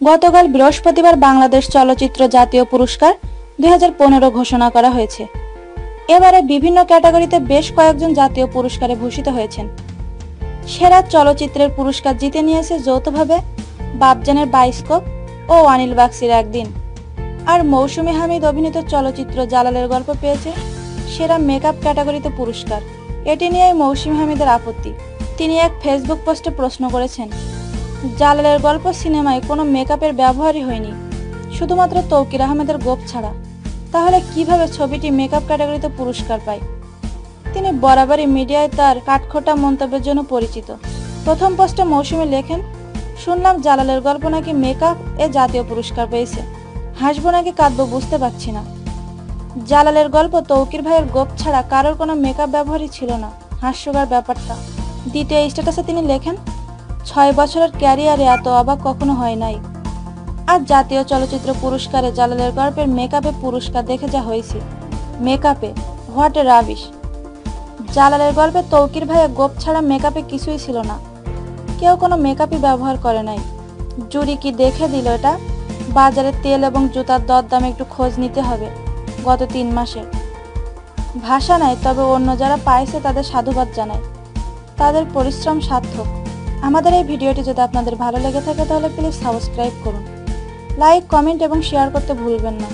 গতকাল বৃহস্পতিবার বাংলাদেশ চলচ্চিত্র জাতীয় পুরস্কার দু হাজার পনেরো ঘোষণা করা হয়েছে। এবারে বিভিন্ন ক্যাটাগরিতে বেশ কয়েকজন জাতীয় পুরস্কারে ভূষিত হয়েছেন। সেরা চলচ্চিত্রের পুরস্কার জিতে নিয়েছে যৌথভাবে বাপজানের বাইস্কোপ ও অনিল বাক্সির একদিন। আর মৌসুমী হামিদ অভিনীত চলচ্চিত্র জালালের গল্প পেয়েছে সেরা মেকআপ ক্যাটাগরিতে পুরস্কার। এটি নিয়েই মৌসুম হামিদের আপত্তি। তিনি এক ফেসবুক পোস্টে প্রশ্ন করেছেন, জালালের গল্প সিনেমায় কোনো মেকআপের ব্যবহারই হয়নি। শুধুমাত্র তৌকির আহমেদের গোপ ছাড়া। তাহলে কীভাবে ছবিটি মেকআপ ক্যাটাগরিতে পুরস্কার পায়? তিনি বরাবরই মিডিয়ায় তার কাঠখোটা মন্তব্যের জন্য পরিচিত। প্রথম পোস্টে মৌসুমী লেখেন, শুনলাম জালালের গল্প নাকি মেকআপ এ জাতীয় পুরস্কার পেয়েছে। হাসবো নাকি কাঁদবো বুঝতে পারছি না। জালালের গল্প তৌকির ভাইয়ের গোপ ছাড়া কারোর কোনো মেকআপ ব্যবহারই ছিল না। হাস্যকর ব্যাপারটা। দ্বিতীয় স্ট্যাটাসে তিনি লেখেন, ছয় বছরের ক্যারিয়ারে এত অবাক কখনো হয় নাই। আর জাতীয় চলচ্চিত্র পুরস্কারে জালালের গল্পের মেকআপে পুরস্কার দেখে যা হয়েছে। মেকআপে হোয়াট এ রাবিশ। জালালের গল্পে তৌকির ভাইয়ের গোপ ছাড়া মেকআপে কিছুই ছিল না। কেউ কোনো মেকআপই ব্যবহার করে নাই। জুরি কি দেখে দিল এটা? বাজারে তেল এবং জুতার দর দামে একটু খোঁজ নিতে হবে। গত তিন মাসে। ভাষা নাই, তবে অন্য যারা পাইছে তাদের সাধুবাদ জানায় তাদের পরিশ্রম সার্থক। আমাদের এই ভিডিওটি যদি আপনাদের ভালো লেগে থাকে তাহলে প্লিজ সাবস্ক্রাইব করুন। লাইক কমেন্ট এবং শেয়ার করতে ভুলবেন না।